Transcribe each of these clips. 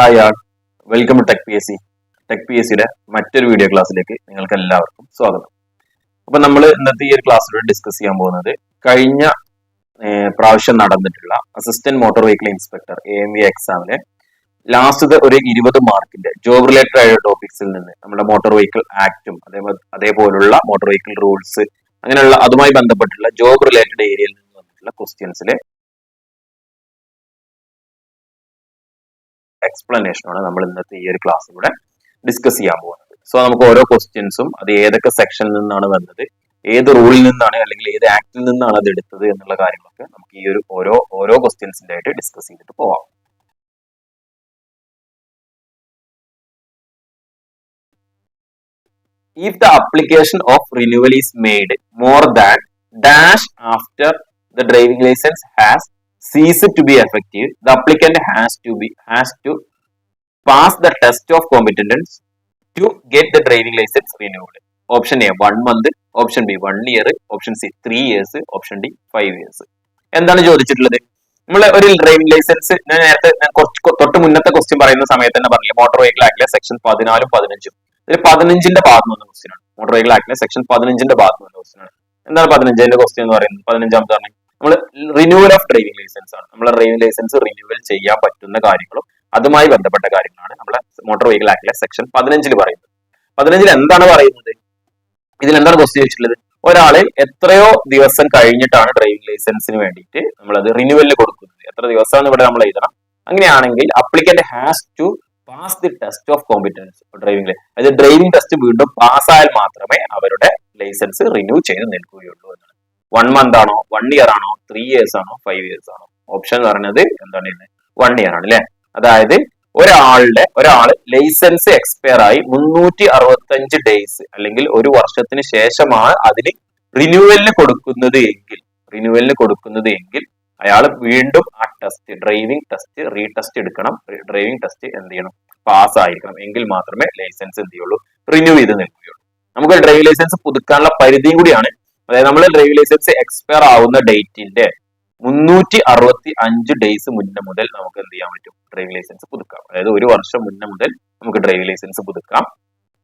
Hi all welcome to tech P S C tech P S സിയുടെ മറ്റൊരു video ക്ലാസ്സിലേക്ക് നിങ്ങൾക്ക് എല്ലാവർക്കും സ്വാഗതം. അപ്പൊ നമ്മൾ ഇന്നത്തെ ഈ ഒരു ക്ലാസ്സിലൂടെ ഡിസ്കസ് ചെയ്യാൻ പോകുന്നത് കഴിഞ്ഞ പ്രാവശ്യം നടന്നിട്ടുള്ള assistant motor vehicle inspector A M V എക്സാമിലെ ലാസ്റ്റത്തെ ഒരു ഇരുപത് മാർക്കിന്റെ ജോബ് റിലേറ്റഡ് ആയ ടോപ്പിക്സിൽ നിന്ന് നമ്മുടെ മോട്ടോർ വെഹിക്കിൾ ആക്റ്റും അതേപോലെ അതേപോലുള്ള മോട്ടോർ വെഹിക്കിൾ റൂൾസ് അങ്ങനെയുള്ള അതുമായി ബന്ധപ്പെട്ടുള്ള ജോബ് റിലേറ്റഡ് ഏരിയയിൽ നിന്ന് വന്നിട്ടുള്ള ക്വസ്റ്റ്യൻസിലെ എക്സ്പ്ലനേഷനാണ് നമ്മൾ ഇന്നത്തെ ഈ ഒരു ക്ലാസ്സിലൂടെ ഡിസ്കസ് ചെയ്യാൻ പോകുന്നത്. സോ നമുക്ക് ഓരോ ക്വസ്റ്റ്യൻസും അത് ഏതൊക്കെ സെക്ഷനിൽ നിന്നാണ് വന്നത് ഏത് റൂളിൽ നിന്നാണ് അല്ലെങ്കിൽ ഏത് ആക്ടിൽ നിന്നാണ് അത് എടുത്തത് എന്നുള്ള കാര്യങ്ങളൊക്കെ നമുക്ക് ഈ ഒരു ഓരോ ഓരോ ക്വസ്റ്റ്യൻസിന്റെ ആയിട്ട് ഡിസ്കസ് ചെയ്തിട്ട് പോവാം. If the application of renewal is made more than dash after the driving license has ceased to be effective the applicant has to be has to pass the test of competence to get the driving license renewed. Option A one month option B one year option C three years option D five years എന്താണ് ചോദിച്ചിട്ടുള്ളത്? നമ്മൾ ഒരു driving licence ഞാൻ നേരത്തെ ഞാൻ കുറച്ച് തൊട്ട് മുന്നത്തെ ക്വസ്റ്റ്യൻ പറയുന്ന സമയത്ത് തന്നെ പറഞ്ഞില്ല മോട്ടോർ വെഹിക്കിൾ ആക്ടിലെ സെക്ഷൻ പതിനാലും പതിനഞ്ചും. ഇതിൽ പതിനഞ്ചിന്റെ ഭാഗത്ത് വന്ന ക്വസ്റ്റ്യൻ ആണ്. മോട്ടോർ വെഹിക്കിൾ ആക്ടിലെ സെക്ഷൻ പതിനഞ്ചിന്റെ ഭാഗത്ത് വന്ന ക്വസ്റ്റ്യൻ ആണ്. എന്താണ് പതിനഞ്ചിന്റെ ക്വസ്റ്റ്യൻ എന്ന് പറയുന്നത്. പതിനഞ്ചാമത്തെ പറഞ്ഞത് നമ്മൾ റിന്യൂവൽ ഓഫ് ഡ്രൈവിംഗ് ലൈസൻസ് ആണ്. നമ്മൾ ഡ്രൈവിംഗ് ലൈസൻസ് റിന്യൂവൽ ചെയ്യാൻ പറ്റുന്ന കാര്യങ്ങളും അതുമായി ബന്ധപ്പെട്ട കാര്യങ്ങളാണ് നമ്മളെ മോട്ടോർ വെഹിക്കിൾ ആക്ടിലെ സെക്ഷൻ പതിനഞ്ചിൽ പറയുന്നത്. പതിനഞ്ചിൽ എന്താണ് പറയുന്നത്? ഇതിൽ എന്താണ് ക്വസ്റ്റ്യൻ ചോദിച്ചിട്ടുള്ളത്? ഒരാളെ എത്രയോ ദിവസം കഴിഞ്ഞിട്ടാണ് ഡ്രൈവിംഗ് ലൈസൻസിന് വേണ്ടിയിട്ട് നമ്മളത് റിന്യൂവലിന് കൊടുക്കുന്നത്. എത്ര ദിവസമാണ് ഇവിടെ നമ്മൾ എഴുതണം? അങ്ങനെയാണെങ്കിൽ applicant has to pass the test of competence driving അതായത് ഡ്രൈവിംഗ് ടെസ്റ്റ് വീണ്ടും പാസ്സായാൽ മാത്രമേ അവരുടെ ലൈസൻസ് റിന്യൂ ചെയ്ത് നിൽക്കുകയുള്ളൂ എന്നാണ്. വൺ മന്ത് ആണോ? വൺ ഇയർ ആണോ? ത്രീ ഇയേഴ്സ് ആണോ? ഫൈവ് ഇയേഴ്സ് ആണോ? ഓപ്ഷൻ എന്ന് പറയുന്നത് എന്താണ് വൺ ഇയർ ആണ് അല്ലെ അതായത് ഒരാളുടെ ഒരാൾ ലൈസൻസ് എക്സ്പയർ ആയി മുന്നൂറ്റി അറുപത്തഞ്ച് ഡേയ്സ് അല്ലെങ്കിൽ ഒരു വർഷത്തിന് ശേഷമാണ് അതിന് റിന്യൂവലിന് കൊടുക്കുന്നത് എങ്കിൽ റിന്യൂവലിന് കൊടുക്കുന്നത് എങ്കിൽ അയാൾ വീണ്ടും ആ ടെസ്റ്റ് ഡ്രൈവിംഗ് ടെസ്റ്റ് റീടെസ്റ്റ് എടുക്കണം. ഡ്രൈവിംഗ് ടെസ്റ്റ് എന്ത് ചെയ്യണം? പാസ് ആയിരിക്കണം. എങ്കിൽ മാത്രമേ ലൈസൻസ് എന്ത് ചെയ്യുള്ളൂ? റിന്യൂ ചെയ്ത് നിൽക്കുകയുള്ളൂ. നമുക്ക് ഡ്രൈവിംഗ് ലൈസൻസ് പുതുക്കാനുള്ള പരിധിയും കൂടിയാണ്. അതായത് നമ്മൾ ഡ്രൈവിംഗ് ലൈസൻസ് എക്സ്പയർ ആവുന്ന ഡേറ്റിന്റെ മുന്നൂറ്റി അറുപത്തി അഞ്ച് ഡേയ്സ് മുന്നേ മുതൽ നമുക്ക് എന്ത് ചെയ്യാൻ പറ്റും? ഡ്രൈവിംഗ് ലൈസൻസ് പുതുക്കാം. അതായത് ഒരു വർഷം മുന്നേ മുതൽ നമുക്ക് ഡ്രൈവിംഗ് ലൈസൻസ് പുതുക്കാം.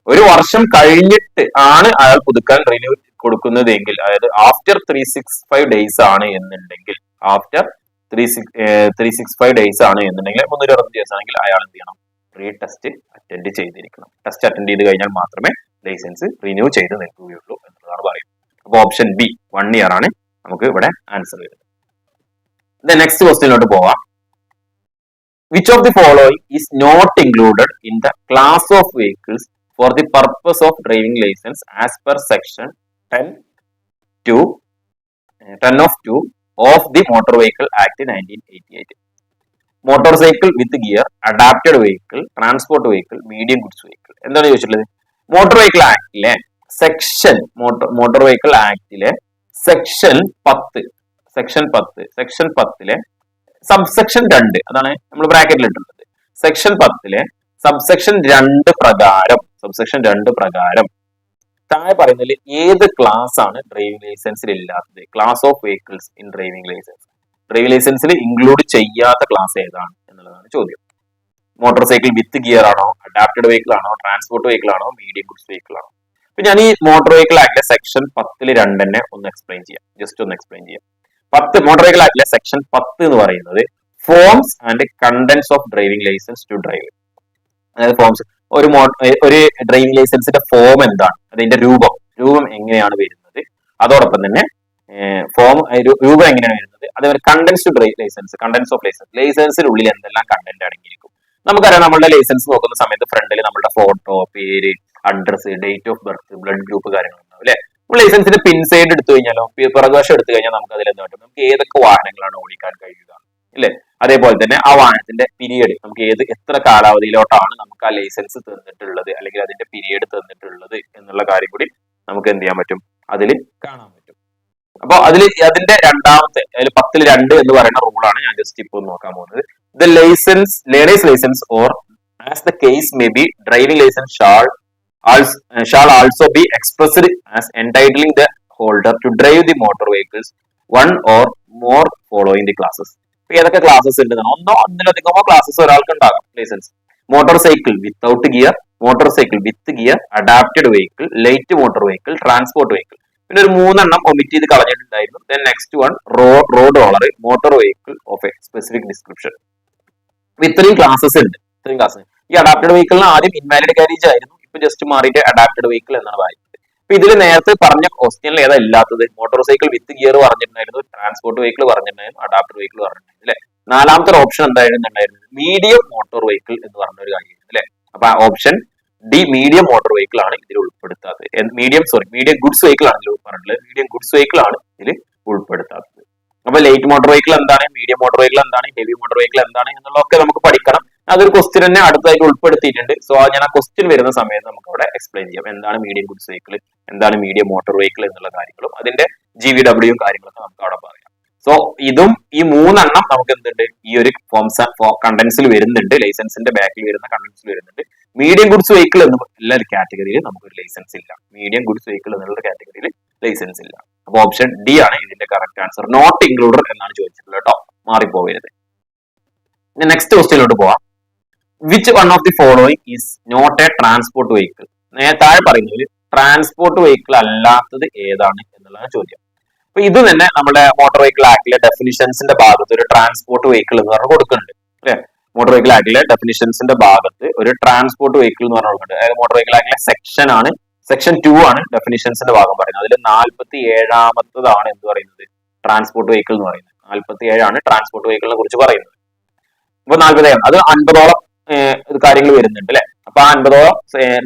ഒരു വർഷം കഴിഞ്ഞിട്ട് ആണ് അയാൾ പുതുക്കാൻ റിന്യൂ കൊടുക്കുന്നത് എങ്കിൽ അതായത് after three six five days ആണ് എന്നുണ്ടെങ്കിൽ after three six three six five days ആണ് എന്നുണ്ടെങ്കിൽ മുന്നൂറ്റി അറുപത്തി ദിവസം ആണെങ്കിൽ അയാൾ എന്ത് ചെയ്യണം? റീ ടെസ്റ്റ് അറ്റൻഡ് ചെയ്തിരിക്കണം. ടെസ്റ്റ് അറ്റൻഡ് ചെയ്ത് കഴിഞ്ഞാൽ മാത്രമേ ലൈസൻസ് റിന്യൂ ചെയ്ത് പറയുന്നത് അപ്പോൾ ഓപ്ഷൻ ബി വൺ ഇയർ ആണ് നമുക്ക് ഇവിടെ ആൻസർ വരുന്നത്. നെക്സ്റ്റ് ക്വസ്റ്റ്യനിലോട്ട് പോവാം. Which of the following is not included in the class of vehicles for the purpose of driving licence as per section ten two ten of two of the motor vehicle act nineteen eighty eight motorcycle with gear adapted vehicle transport vehicle medium goods vehicle എന്താണ് ചോദിച്ചിട്ടുള്ളത്? Motor vehicle ആക്ടിലെ section motor motor vehicle ആക്ടിലെ section പത്ത് section പത്ത് section പത്തിലെ subsection രണ്ട് അതാണ് നമ്മൾ ബ്രാക്കറ്റിൽ ഇട്ടിട്ടുള്ളത്. സെക്ഷൻ പത്തിലെ സബ്സെക്ഷൻ രണ്ട് പ്രകാരം സബ്സെക്ഷൻ രണ്ട് പ്രകാരം താഴെ പറയുന്നതിൽ ഏത് ക്ലാസ് ആണ് ഡ്രൈവിംഗ് ലൈസൻസിൽ ഇല്ലാത്തത്? Class of vehicles in driving licence. Driving ലൈസൻസിൽ include ചെയ്യാത്ത ക്ലാസ് ഏതാണ് എന്നുള്ളതാണ് ചോദ്യം. മോട്ടോർ സൈക്കിൾ വിത്ത് ഗിയർ ആണോ അഡാപ്റ്റഡ് വെഹിക്കിൾ ആണോ ട്രാൻസ്പോർട്ട് വെഹിക്കിൾ ആണോ മീഡിയം ഗുഡ്സ് വെഹിക്കിൾ ആണോ അപ്പൊ ഞാൻ ഈ മോട്ടോർ വെഹിക്കിൾ ആക്ടിലെ സെക്ഷൻ പത്തിൽ രണ്ടെന്നെ ഒന്ന് എക്സ്പ്ലെയിൻ ചെയ്യാം. ജസ്റ്റ് ഒന്ന് എക്സ്പ്ലെയിൻ ചെയ്യാം. പത്ത് മോട്ടോർ വെഹിക്കിൾ ആക്ടിലെ സെക്ഷൻ പത്ത് എന്ന് പറയുന്നത് forms and contents of driving licence to drive അതായത് ഫോംസ് ഒരു ഒരു ഡ്രൈവിംഗ് ലൈസൻസിന്റെ ഫോം എന്താണ്? അതിന്റെ രൂപം. രൂപം എങ്ങനെയാണ് വരുന്നത്? അതോടൊപ്പം തന്നെ ഫോം രൂപം എങ്ങനെയാണ് വരുന്നത്? അതേപോലെ contents to drive licence contents of licence ലൈസൻസിനുള്ളിൽ എന്തെല്ലാം കണ്ടന്റ് അടങ്ങിയിരിക്കും? നമുക്കറിയാം നമ്മളുടെ ലൈസൻസ് നോക്കുന്ന സമയത്ത് ഫ്രണ്ടിൽ നമ്മുടെ ഫോട്ടോ പേര് address date of birth blood group കാര്യങ്ങളുണ്ടാവും അല്ലെ? നമ്മൾ ലൈസൻസിന്റെ പിൻ സൈഡ് എടുത്തു കഴിഞ്ഞാലോ പിറകുവശം എടുത്തു കഴിഞ്ഞാൽ നമുക്ക് അതിൽ എന്താ പറ്റും നമുക്ക് ഏതൊക്കെ വാഹനങ്ങളാണ് ഓടിക്കാൻ കഴിയുക അല്ലെ? അതേപോലെ തന്നെ ആ വാഹനത്തിന്റെ പീരീഡ് നമുക്ക് ഏത് എത്ര കാലാവധിയിലോട്ടാണ് നമുക്ക് ആ ലൈസൻസ് തന്നിട്ടുള്ളത് അല്ലെങ്കിൽ അതിന്റെ പീരീഡ് തന്നിട്ടുള്ളത് എന്നുള്ള കാര്യം കൂടി നമുക്ക് എന്ത് ചെയ്യാൻ പറ്റും? അതിൽ കാണാൻ പറ്റും. അപ്പൊ അതിൽ അതിന്റെ രണ്ടാമത്തെ അതിൽ പത്തിൽ രണ്ട് എന്ന് പറയുന്ന റൂളാണ് ഞാൻ ജസ്റ്റ് ഇപ്പോൾ നോക്കാൻ പോകുന്നത്. The licence learner's licence or as the case may be driving licence shall shall also be expressed as entitling the holder to drive the motor vehicles one or more following the classes. ഏതൊക്കെ classes ഉണ്ട്. ഒന്നോ ഒന്നിലധികമോ classes ഒരാൾക്ക് ഉണ്ടാകാം licence motorcycle without gear motorcycle with gear adapted vehicle light motor vehicle transport vehicle പിന്നെ ഒരു മൂന്നെണ്ണം omit ചെയ്ത് കളഞ്ഞിട്ടുണ്ടായിരുന്നു. Then next one road roller motor vehicle of a specific description ഇത്രയും ക്ലാസസ് ഉണ്ട്. ഇത്രയും ക്ലാസ് ഈ അഡാപ്റ്റഡ് വെഹിക്കിളിന് ആദ്യം ഇൻവാലിഡ് കാരേജ് ആയിരുന്നു. ഇപ്പൊ ജസ്റ്റ് മാറിയിട്ട് അഡാപ്റ്റഡ് വെഹിക്കിൾ എന്നാണ് പറയുന്നത്. അപ്പൊ ഇതിൽ നേരത്തെ പറഞ്ഞ ക്വസ്റ്റ്യനിൽ ഏതാ ഇല്ലാത്തത്? മോട്ടോർ സൈക്കിൾ വിത്ത് ഗിയർ പറഞ്ഞിട്ടുണ്ടായിരുന്നു ട്രാൻസ്പോർട്ട് വെഹിക്കിൾ പറഞ്ഞിട്ടുണ്ടായിരുന്നു അഡാപ്റ്റഡ് വെഹിക്കിൾ പറഞ്ഞിട്ടുണ്ടായിരുന്നു അല്ലെ? നാലാമത്തെ ഓപ്ഷൻ എന്തായിരുന്നുണ്ടായിരുന്നത് മീഡിയം മോട്ടോർ വെഹിക്കിൾ എന്ന് പറഞ്ഞ ഒരു കാര്യമായിരുന്നു അല്ലെ? അപ്പൊ option D medium motor vehicle ആണ് ഇതിൽ ഉൾപ്പെടുത്താത്തത്. Medium sorry medium goods vehicle ആണ് ഇതിൽ പറഞ്ഞിട്ടുള്ളത് മീഡിയം ഗുഡ്സ് വെഹിക്കിൾ ആണ് ഇതിൽ ഉൾപ്പെടുത്താത്തത്. അപ്പൊ ലൈറ്റ് മോട്ടോർ വെഹിക്കിൾ എന്താണ്? മീഡിയം മോട്ടോർ വെഹിക്കിൾ എന്താണ്? ഹെവി മോട്ടോർ വെഹിക്കിൾ എന്താണ്? എന്നുള്ളതൊക്കെ നമുക്ക് പഠിക്കണം. അതൊരു ക്വസ്റ്റ്യൻ തന്നെ അടുത്തായിട്ട് ഉൾപ്പെടുത്തിയിട്ടുണ്ട്. സോ ഞാൻ ആ ക്വസ്റ്റ്യൻ വരുന്ന സമയത്ത് നമുക്ക് അവിടെ എക്സ്പ്ലെയിൻ ചെയ്യാം. എന്താണ് മീഡിയം ഗുഡ്സ് വെഹിക്കിൾ എന്താണ് മീഡിയം മോട്ടോർ വെഹിക്കിൾ എന്നുള്ള കാര്യങ്ങളും അതിന്റെ ജി വി ഡബ്ല്യു കാര്യങ്ങളൊക്കെ നമുക്ക് അവിടെ പറയാം. സോ ഇതും ഈ മൂന്നെണ്ണം നമുക്ക് എന്തുണ്ട്? ഈ ഒരു ഫോംസ് കണ്ടൻസിൽ വരുന്നുണ്ട്. ലൈസൻസിന്റെ ബാക്കിൽ വരുന്ന കണ്ടൻസിൽ വരുന്നുണ്ട്. മീഡിയം ഗുഡ്സ് വെഹിക്കിൾ എന്ന് എല്ലാ കാറ്റഗറിയിൽ നമുക്കൊരു ലൈസൻസ് ഇല്ല. മീഡിയം ഗുഡ്സ് വെഹിക്കിൾ എന്നുള്ള കാറ്റഗറിയിൽ ലൈസൻസ് ഇല്ല. അപ്പൊ ഓപ്ഷൻ ഡി ആണ് ഇതിന്റെ കറക്റ്റ് ആൻസർ നോട്ട് ഇൻക്ലൂഡഡ് എന്നാണ് ചോദിച്ചിട്ടുള്ളത് കേട്ടോ. മാറിപ്പോവരുത്. നെക്സ്റ്റ് ക്വസ്റ്റ്യനിലോട്ട് പോവാം. Which one of the following is not a transport vehicle താഴെ പറയുന്നത് ട്രാൻസ്പോർട്ട് വെഹിക്കിൾ അല്ലാത്തത് ഏതാണ് എന്നുള്ളതാണ് ചോദ്യം. അപ്പൊ ഇത് തന്നെ നമ്മുടെ മോട്ടോർ വെഹിക്കിൾ ആക്ടിലെ ഡെഫിനിഷൻസിന്റെ ഭാഗത്ത് ഒരു ട്രാൻസ്പോർട്ട് വെഹിക്കിൾ എന്ന് പറഞ്ഞ് കൊടുക്കുന്നുണ്ട്. അല്ലെ? മോട്ടോർ വെഹിക്കിൾ ആക്ടിലെ ഡെഫിനിഷൻസിന്റെ ഭാഗത്ത് ഒരു ട്രാൻസ്പോർട്ട് വെഹിക്കിൾ എന്ന് പറഞ്ഞ് കൊടുക്കുന്നുണ്ട്. അതായത് മോട്ടോർ വെഹിക്കിൾ ആക്ടിലെ സെക്ഷൻ ആണ്. സെക്ഷൻ ടു ആണ് ഡെഫിനിഷൻസിന്റെ ഭാഗം പറയുന്നത്. അതിൽ നാൽപ്പത്തി ഏഴാമത്തതാണ് എന്ന് പറയുന്നത്? ട്രാൻസ്പോർട്ട് വെഹിക്കിൾ എന്ന് പറയുന്നത്. നാൽപ്പത്തി ഏഴാണ് ട്രാൻസ്പോർട്ട് വെഹിക്കിളിനെ കുറിച്ച് പറയുന്നത്. അപ്പൊ നാൽപ്പത്തി ഏഴ് അത് അൻപതോളം കാര്യങ്ങൾ വരുന്നുണ്ട് അല്ലെ അപ്പൊ ആ അൻപതോളം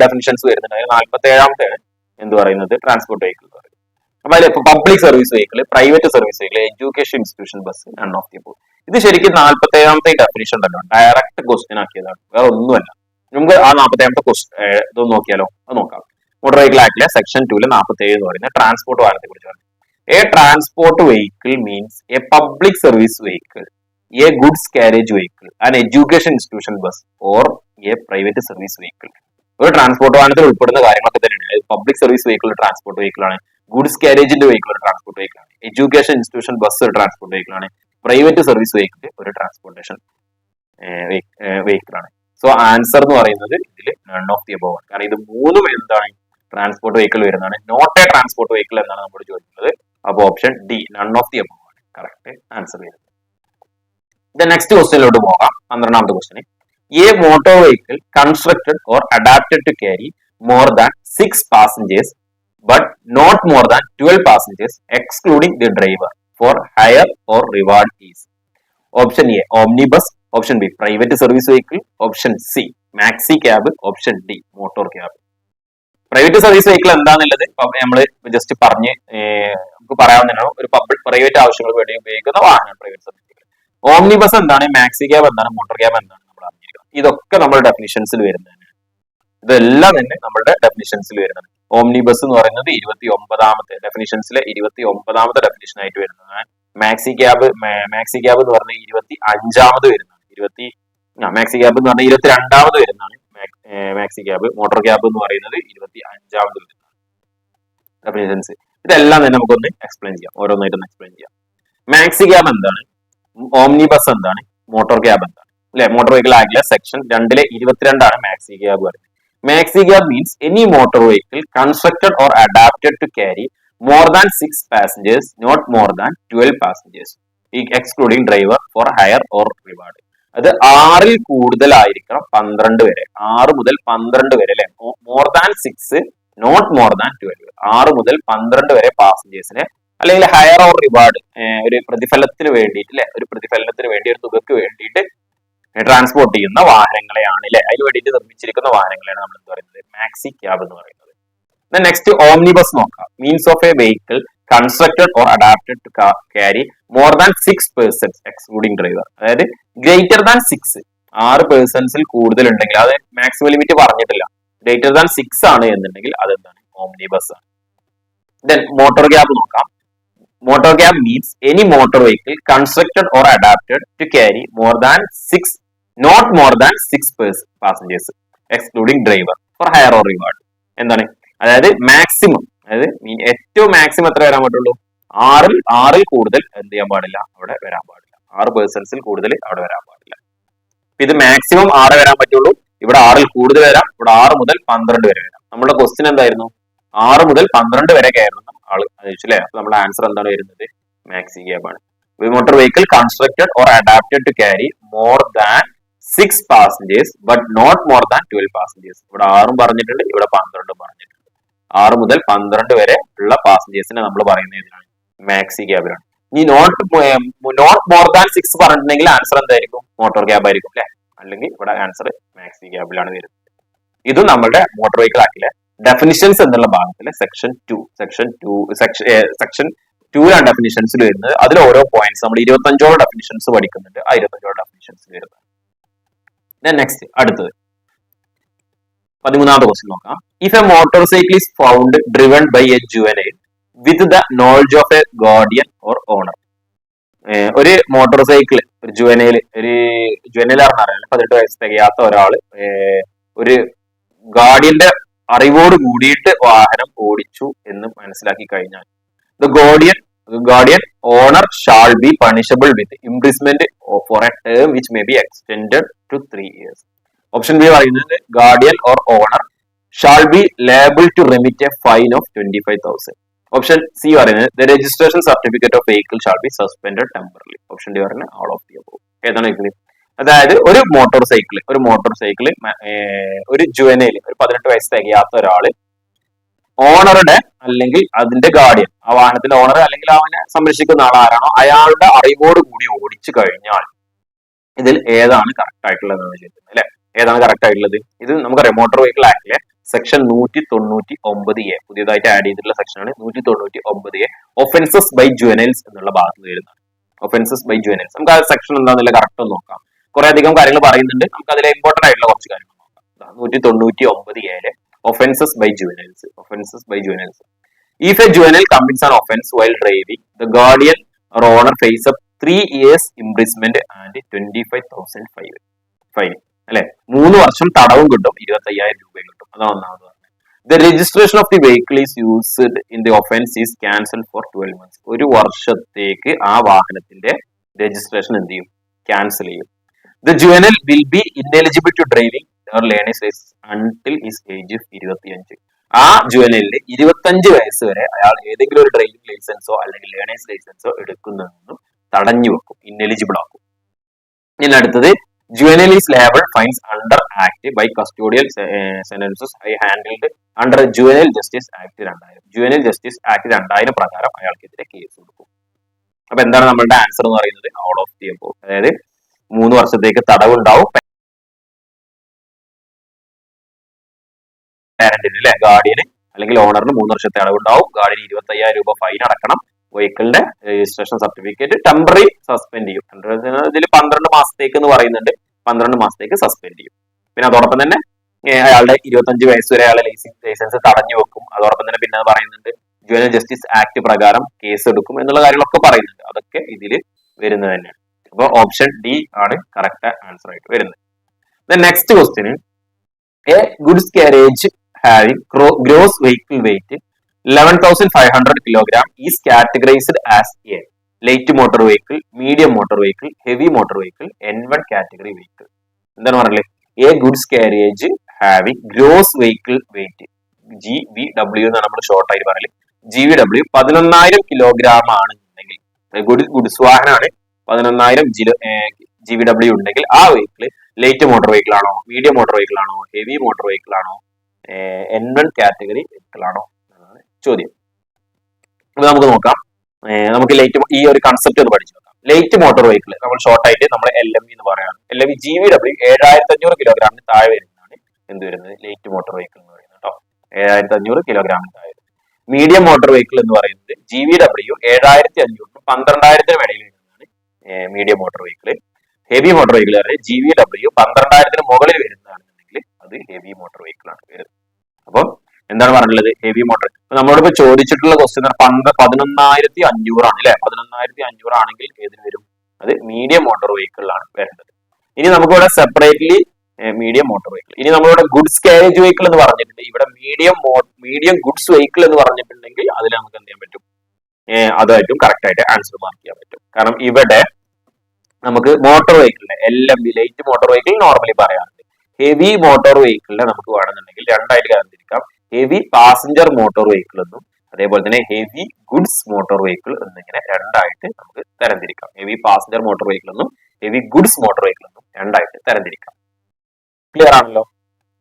ഡെഫിനിഷൻസ് വരുന്നുണ്ട്. അതായത് നാൽപ്പത്തി ഏഴാമത്തെയാണ് എന്ത് പറയുന്നത്? ട്രാൻസ്പോർട്ട് വെഹിക്കിൾ എന്ന് പറയുന്നത്. അപ്പൊ അതിൽ public service vehicle private service vehicle education institution bus none of the ഇത് ശരിക്കും നാൽപ്പത്തി ഏഴാമത്തെ ഡെഫിനിഷൻ ഉണ്ടല്ലോ. ഡയറക്റ്റ് ക്വസ്റ്റ്യൻ ആക്കിയതാണ്. വേറെ ഒന്നുമല്ല. നമുക്ക് ആ നാൽപ്പത്തി ഏഴാമത്തെ ക്വസ്റ്റ് ഇതൊന്ന് നോക്കിയാലോ? അത് നോക്കാം. മോട്ടോർ വെഹിക്കിൾ ആക്ടിലെ സെക്ഷൻ ടൂൽ നാൽപ്പത്തി ഏഴ് എന്ന് പറയുന്നത് ട്രാൻസ്പോർട്ട് വാഹനത്തെ കുറിച്ച് പറഞ്ഞു a transport vehicle means a public service vehicle a goods carriage vehicle an education institution bus or a private service vehicle ഒരു ട്രാൻസ്പോർട്ട് വാഹനത്തിൽ ഉൾപ്പെടുന്ന കാര്യങ്ങളൊക്കെ തന്നെയാണ്. Public service vehicle transport vehicle ആണ്. ഗുഡ്സ് കാരേജിന്റെ വെഹിക്കിൾ ട്രാൻസ്പോർട്ട് വെഹിക്കിൾ ആണ്. Education institution bus ഒരു transport vehicle ആണ്. പ്രൈവറ്റ് സർവീസ് വെഹിക്കിൾ ഒരു ട്രാൻസ്പോർട്ടേഷൻ വെഹിക്കിൾ ആണ്. സോ ആൻസർ എന്ന് പറയുന്നത് ഇതിൽ നൺ ഓഫ് ദി അബോവ് കാരണം ഇത് മൂന്നും എന്താണ് ട്രാൻസ്പോർട്ട് വെഹിക്കിൾ വരുന്നതാണ്. നോട്ട് എ ട്രാൻസ്പോർട്ട് വെഹിക്കിൾ എന്നാണ് നമ്മൾ ചോദിക്കുന്നത്. അപ്പോൾ option D none of the above ആണ്. കറക്റ്റ് ആൻസർ വരുന്നത്. നെക്സ്റ്റ് ക്വസ്റ്റ്യനിലോട്ട് പോകാം. പന്ത്രണ്ടാമത്തെ question a motor vehicle constructed or adapted to carry more than six passengers but not more than twelve passengers excluding the driver for hire or reward is option A omni bus option B private service vehicle option C maxi cab option D motor cab private service vehicle എന്താണെന്നുള്ളത് നമ്മൾ just പറഞ്ഞ് നമുക്ക് പറയാവുന്നതാണ്. ഒരു public private ആവശ്യങ്ങൾക്ക് വേണ്ടി ഉപയോഗിക്കുന്ന വാഹനമാണ് പ്രൈവറ്റ് സർവീസ് ഓംനി ബസ് എന്താണ്? മാക്സി ക്യാബ് എന്താണ്? മോട്ടോർ ക്യാബ് എന്താണ്? നമ്മൾ അറിഞ്ഞിരിക്കുന്നത് ഇതൊക്കെ നമ്മുടെ ഡെഫിനിഷൻസിൽ വരുന്നതാണ് ഇതെല്ലാം തന്നെ നമ്മുടെ ഡെഫിനിഷൻസിൽ വരുന്നത്. ഓംനി ബസ് എന്ന് പറയുന്നത് ഇരുപത്തി ഒമ്പതാമത്തെ ഡെഫിനിഷൻസിലെ ഇരുപത്തി ഒമ്പതാമത്തെ ഡെഫിനിഷൻ ആയിട്ട് വരുന്നതാണ്. മാക്സി ക്യാബ് മാക്സി ക്യാബ് എന്ന് പറഞ്ഞാൽ ഇരുപത്തി അഞ്ചാമത് വരുന്നതാണ്. ഇരുപത്തി മാക്സി ക്യാബ് എന്ന് പറഞ്ഞാൽ ഇരുപത്തി രണ്ടാമത് വരുന്നതാണ് മാക്സി ക്യാബ് മോട്ടോർ ക്യാബ് എന്ന് പറയുന്നത് ഇരുപത്തി അഞ്ചാമത് വരുന്നതാണ്. ഡെഫിനിഷൻസ് ഇതെല്ലാം തന്നെ നമുക്കൊന്ന് എക്സ്പ്ലെയിൻ ചെയ്യാം. ഓരോന്നായിട്ടൊന്ന് എക്സ്പ്ലെയിൻ ചെയ്യാം. മാക്സി ക്യാബ് എന്താണ്? ഓംനി ബസ് എന്താണ്? മോട്ടോർ ക്യാബ് എന്താണ്. അല്ലെ? മോട്ടോർ വെഹിക്കിൾ ആക്ടിലെ സെക്ഷൻ രണ്ടിലെ ഇരുപത്തിരണ്ടാണ് മാക്സി ക്യാബ് പറയുന്നത് maxi cab means any motor vehicle constructed or adapted to carry more than six passengers not more than twelve passengers ഈ excluding driver for hire or reward അത് ആറിൽ കൂടുതലായിരിക്കണം പന്ത്രണ്ട് വരെ. ആറ് മുതൽ പന്ത്രണ്ട് വരെ അല്ലെ? More than six not more than twelve ആറ് മുതൽ പന്ത്രണ്ട് വരെ പാസഞ്ചേഴ്സിന് അല്ലെങ്കിൽ ഹയർ ഓർ റിവാർഡ് ഒരു പ്രതിഫലത്തിന് വേണ്ടിയിട്ട് അല്ലെ ഒരു പ്രതിഫലനത്തിന് വേണ്ടി ഒരു തുകക്ക് വേണ്ടിയിട്ട് ട്രാൻസ്പോർട്ട് ചെയ്യുന്ന വാഹനങ്ങളെയാണ് അല്ലെ അതിന് വേണ്ടിയിട്ട് നിർമ്മിച്ചിരിക്കുന്ന വാഹനങ്ങളെയാണ് നമ്മൾ എന്ത് പറയുന്നത്? മാക്സി ക്യാബ് എന്ന് പറയുന്നത്. നെക്സ്റ്റ് ഓംനിബസ് നോക്കാം. Means of a vehicle constructed or adapted to carry more than six persons excluding driver അതായത് ഗ്രേറ്റർ ദാൻ സിക്സ് ആറ് പേഴ്സൺസിൽ കൂടുതൽ ഉണ്ടെങ്കിൽ അത് മാക്സിമം ലിമിറ്റ് പറഞ്ഞിട്ടില്ല. ഗ്രേറ്റർ ദാൻ സിക്സ് ആണ് എന്നുണ്ടെങ്കിൽ അതെന്താണ്? ഓംനിബസ് ആണ്. ദെൻ മോട്ടോർ ക്യാബ് നോക്കാം. Cab means any motor vehicle constructed or adapted to carry more than six not more than six passengers excluding driver for hire or reward എന്താണ്? അതായത് maximum അതായത് മീൻ ഏറ്റവും maximum എത്ര വരാൻ പറ്റുള്ളൂ? ആറിൽ ആറിൽ കൂടുതൽ എന്ത് ചെയ്യാൻ പാടില്ല? അവിടെ വരാൻ പാടില്ല. ആറ് പേഴ്സൺസിൽ കൂടുതൽ അവിടെ വരാൻ പാടില്ല. ഇത് മാക്സിമം ആറ് വരാൻ പറ്റുള്ളൂ. ഇവിടെ ആറിൽ കൂടുതൽ വരാം. ഇവിടെ ആറ് മുതൽ പന്ത്രണ്ട് വരെ വരാം. നമ്മുടെ ക്വസ്റ്റ്യൻ എന്തായിരുന്നു? ആറ് മുതൽ പന്ത്രണ്ട് വരെ കയറുന്ന ചോദിച്ചു അല്ലെ നമ്മുടെ ആൻസർ എന്താണ് വരുന്നത്? മാക്സി ക്യാബ് ആണ്. Motor vehicle constructed or adapted to carry more than six passengers but not more than twelve passengers ഇവിടെ ആറും പറഞ്ഞിട്ടുണ്ട് ഇവിടെ പന്ത്രണ്ടും പറഞ്ഞിട്ടുണ്ട്. ആറ് മുതൽ പന്ത്രണ്ട് വരെ ഉള്ള പാസഞ്ചേഴ്സിനെ നമ്മൾ പറയുന്നത് ഇതിനാണ് മാക്സി ക്യാബിലാണ് ഇനി not not more than six പറഞ്ഞിട്ടുണ്ടെങ്കിൽ ആൻസർ എന്തായിരിക്കും? മോട്ടോർ ക്യാബ് ആയിരിക്കും അല്ലെ അല്ലെങ്കിൽ ഇവിടെ ആൻസർ മാക്സി ക്യാബിലാണ് വരുന്നത്. ഇതും നമ്മളുടെ മോട്ടോർ വെഹിക്കിൾ ആക്കിലെ ഡെഫിനിഷൻസ് എന്നുള്ള ഭാഗത്തിലെ section two section two section section ടൂലാണ് ഡെഫിനിഷൻസിൽ വരുന്നത്. അതിൽ ഓരോ പോയിന്റ്സ് നമ്മൾ ഇരുപത്തഞ്ചോളം ഡെഫിനിഷൻസ് പഠിക്കുന്നുണ്ട്. ആ ഇരുപത്തഞ്ചോളം ഡെഫിനിഷൻസ് വരുന്നത്. നെക്സ്റ്റ് അടുത്തത്. പതിമൂന്നാമത്തെ ക്വസ്റ്റ്യൻ നോക്കാം. If a motorcycle is found driven by a juvenile with the knowledge of a guardian or owner ഒരു മോട്ടോർ സൈക്കിൾ ഒരു ജുവനയിൽ ഒരു ജുവനയിൽ അറിഞ്ഞാൽ പതിനെട്ട് വയസ്സ് തികയാത്ത ഒരാൾ ഒരു ഗാർഡിയന്റെ അറിവോട് കൂടിയിട്ട് വാഹനം ഓടിച്ചു എന്ന് മനസ്സിലാക്കി കഴിഞ്ഞാൽ. The guardian guardian owner shall be punishable with imprisonment for a term which may be extend to three years option B പറയുന്നത് guardian or owner shall be liable to remit a fine of twenty five thousand option C പറയുന്നത് the registration certificate of vehicle shall be suspend temporarily option D പറയുന്നത് all of the above ഏതാണ് ഇതിൽ അതായത് ഒരു motor cycle ഒരു motor cycle ഒരു juvenile ഒരു പതിനെട്ട് വയസ്സ് തികയാത്ത ഒരാൾ ഓണറുടെ അല്ലെങ്കിൽ അതിന്റെ ഗാർഡിയൻ ആ വാഹനത്തിന്റെ ഓണർ അല്ലെങ്കിൽ അവനെ സംരക്ഷിക്കുന്ന ആൾ ആരാണോ അയാളുടെ അറിവോട് കൂടി ഓടിച്ചു കഴിഞ്ഞാൽ ഇതിൽ ഏതാണ് കറക്റ്റ് ആയിട്ടുള്ളത് എന്ന് ചോദിക്കുന്നത് അല്ലെ? ഏതാണ് കറക്റ്റ് ആയിട്ടുള്ളത്? ഇത് നമുക്കറിയാം മോട്ടോർ വെഹിക്കിൾ ആക്ടിലെ സെക്ഷൻ നൂറ്റി തൊണ്ണൂറ്റി ഒമ്പത് എ പുതിയതായിട്ട് ആഡ് ചെയ്തിട്ടുള്ള സെക്ഷനാണ് നൂറ്റി തൊണ്ണൂറ്റി ഒമ്പത് എ ഒഫൻസസ് ബൈ ജുവനൽസ് എന്നുള്ള ഭാഗത്ത് വരുന്നത്. ഒഫൻസസ് ബൈ ജുവനൽസ് നമുക്ക് ആ സെക്ഷൻ എന്താണെന്നുള്ള കറക്റ്റ് നോക്കാം. കുറെ അധികം കാര്യങ്ങൾ പറയുന്നുണ്ട്. നമുക്ക് അതിലെ ഇമ്പോർട്ടന്റ് ആയിട്ടുള്ള കുറച്ച് കാര്യങ്ങൾ നോക്കാം. നൂറ്റി തൊണ്ണൂറ്റി ഒമ്പത് ഏഴ് offences by juveniles offences by juveniles if a juvenile commits an offence while driving the guardian or owner face up three years imprisonment and twenty five thousand five fine അല്ലെ? മൂന്ന് വർഷം തടവും കിട്ടും ഇരുപത്തി അയ്യായിരം രൂപയും കിട്ടും അതാണ് ഒന്നാമത് the registration of the vehicle is used in the offence is cancel for twelve months ഒരു വർഷത്തേക്ക് ആ വാഹനത്തിന്റെ രജിസ്ട്രേഷൻ എന്ത് ചെയ്യും? ക്യാൻസൽ ചെയ്യും. The juvenile will be ineligible to driving or learners licence until is age ഇരുപത്തിയഞ്ച്. ആ ജുവനലിൽ ഇരുപത്തഞ്ച് വയസ്സ് വരെ അയാൾ ഏതെങ്കിലും ഒരു ഡ്രൈവിംഗ് ലൈസൻസോ അല്ലെങ്കിൽ ലേണേഴ്സ് ലൈസൻസോ എടുക്കുന്നതെന്നും തടഞ്ഞു വെക്കും ഇൻഎലിജിബിൾ ആക്കും. ഇനി അടുത്തത് juvenile is liable fines under act by custodial sentences I handled under juvenile justice act രണ്ടായിരം. ജുവനൽ ജസ്റ്റിസ് ആക്ട് രണ്ടായിരം പ്രകാരം അയാൾക്കെതിരെ കേസ് കൊടുക്കും. അപ്പൊ എന്താണ് നമ്മളുടെ ആൻസർ എന്ന് പറയുന്നത്? ഓൾ ഓഫ് ദി അബോ അതായത് മൂന്ന് വർഷത്തേക്ക് തടവുണ്ടാവും. പാരന്റിന് അല്ലെ? ഗാർഡിയന് അല്ലെങ്കിൽ ഓണറിന് മൂന്ന് വർഷത്തെ അടവുണ്ടാവും ഗാർഡിന് ഇരുപത്തി അയ്യായിരം രൂപ ഫൈൻ അടക്കണം. വെഹിക്കിളിന്റെ രജിസ്ട്രേഷൻ സർട്ടിഫിക്കറ്റ് ടെമ്പററി സസ്പെൻഡ് ചെയ്യും. ഇതിൽ പന്ത്രണ്ട് മാസത്തേക്ക് എന്ന് പറയുന്നുണ്ട്. പന്ത്രണ്ട് മാസത്തേക്ക് സസ്പെൻഡ് ചെയ്യും. പിന്നെ അതോടൊപ്പം തന്നെ അയാളുടെ ഇരുപത്തഞ്ച് വയസ്സ് വരെ അയാളെ ലൈസൻസ് തടഞ്ഞു വെക്കും. അതോടൊപ്പം തന്നെ പിന്നെ പറയുന്നുണ്ട് ജുവനൽ ജസ്റ്റിസ് ആക്ട് പ്രകാരം കേസ് എടുക്കും എന്നുള്ള കാര്യങ്ങളൊക്കെ പറയുന്നുണ്ട്. അതൊക്കെ ഇതിൽ വരുന്നത് തന്നെയാണ്. അപ്പോൾ ഓപ്ഷൻ ഡി ആണ് കറക്റ്റ് ആൻസർ ആയിട്ട് വരുന്നത്. Next question a goods carriage having gross vehicle weight eleven thousand five hundred kilogram is categorised as a light motor vehicle medium motor vehicle heavy motor vehicle N one category vehicle എന്താണ് പറഞ്ഞത്? A goods carriage having gross vehicle weight G V W എന്നാണ് നമ്മൾ short ആയിട്ട് പറയൽ G V W പതിനൊന്നായിരം kilogram ആണ് goods goods വാഹനമാണ് പതിനൊന്നായിരം ജി വി ഡബ്ല്യു ഉണ്ടെങ്കിൽ ആ വെഹിക്കിൾ ലൈറ്റ് മോട്ടോർ വെഹിക്കിൾ ആണോ മീഡിയം മോട്ടോർ വെഹിക്കിൾ ആണോ ഹെവി മോട്ടോർ വെഹിക്കിൾ ആണോ എൻ വൺ കാറ്റഗറി വെഹിക്കിൾ ആണോ എന്നാണ് ചോദ്യം. അപ്പൊ നമുക്ക് നോക്കാം. നമുക്ക് ലൈറ്റ് ഈ ഒരു കൺസെപ്റ്റ് ഒന്ന് പഠിച്ചു നോക്കാം. ലൈറ്റ് മോട്ടോർ വെഹിക്കിൾ നമ്മൾ ഷോർട്ട് ആയിട്ട് നമ്മൾ എൽ എം ഇ എന്ന് പറയാണ് L M G V W ഏഴായിരത്തി അഞ്ഞൂറ് കിലോഗ്രാമിന് താഴെ വരുന്നതാണ് എന്ത് വരുന്നത്? ലൈറ്റ് മോട്ടോർ വെഹിക്കിൾ എന്ന് പറയുന്നത് കേട്ടോ. ഏഴായിരത്തി അഞ്ഞൂറ് കിലോഗ്രാമിന് താഴെ മീഡിയം മോട്ടോർ വെഹിക്കിൾ എന്ന് പറയുന്നത് ജി വി ഡബ്ല്യു ഏഴായിരത്തി അഞ്ഞൂറിനും പന്ത്രണ്ടായിരത്തിനും ഇടയിൽ medium motor vehicle heavy motor vehicle അതായത് ജി വി ഡബ്ല്യു പന്ത്രണ്ടായിരത്തിന് മുകളിൽ വരുന്നതാണെന്നുണ്ടെങ്കിൽ അത് ഹെവി മോട്ടോർ വെഹിക്കിൾ ആണ് വരുന്നത് അപ്പം എന്താണ് പറഞ്ഞിട്ടുള്ളത്? ഹെവി മോട്ടോർ നമ്മളോട് ചോദിച്ചിട്ടുള്ള ക്വസ്റ്റ്യൻ പന്ത പതിനൊന്നായിരത്തി അഞ്ഞൂറാണ് അല്ലെ? പതിനൊന്നായിരത്തി അഞ്ഞൂറാണെങ്കിൽ ഏതിന് വരും? അത് മീഡിയം മോട്ടോർ വെഹിക്കിളിലാണ് വരേണ്ടത്. ഇനി നമുക്കിവിടെ സെപ്പറേറ്റ്ലി മീഡിയം മോട്ടോർ വെഹിക്കിൾ ഇനി നമ്മളിവിടെ ഗുഡ്സ് കാരേജ് വെഹിക്കിൾ എന്ന് പറഞ്ഞിട്ടുണ്ട്. ഇവിടെ മീഡിയം മീഡിയം ഗുഡ്സ് വെഹിക്കിൾ എന്ന് പറഞ്ഞിട്ടുണ്ടെങ്കിൽ അതിൽ നമുക്ക് എന്ത് ചെയ്യാൻ പറ്റും? അതായിട്ടും കറക്റ്റ് ആയിട്ട് ആൻസർ മാർക്ക് ചെയ്യാൻ പറ്റും. കാരണം ഇവിടെ നമുക്ക് motor വെഹിക്കിളിന് L M B light motor vehicle normally പറയാറുണ്ട്. ഹെവി മോട്ടോർ വെഹിക്കിളിനെ നമുക്ക് വേണമെന്നുണ്ടെങ്കിൽ രണ്ടായിട്ട് തരംതിരിക്കാം ഹെവി പാസഞ്ചർ മോട്ടോർ വെഹിക്കിൾ എന്നും അതേപോലെ തന്നെ ഹെവി ഗുഡ്സ് മോട്ടോർ വെഹിക്കിൾ എന്നിങ്ങനെ രണ്ടായിട്ട് നമുക്ക് തരംതിരിക്കാം. ഹെവി പാസഞ്ചർ മോട്ടോർ വെഹിക്കിൾ എന്നും ഹെവി ഗുഡ്സ് മോട്ടോർ വെഹിക്കിൾ എന്നും രണ്ടായിട്ട് തരംതിരിക്കാം. ക്ലിയർ ആണല്ലോ?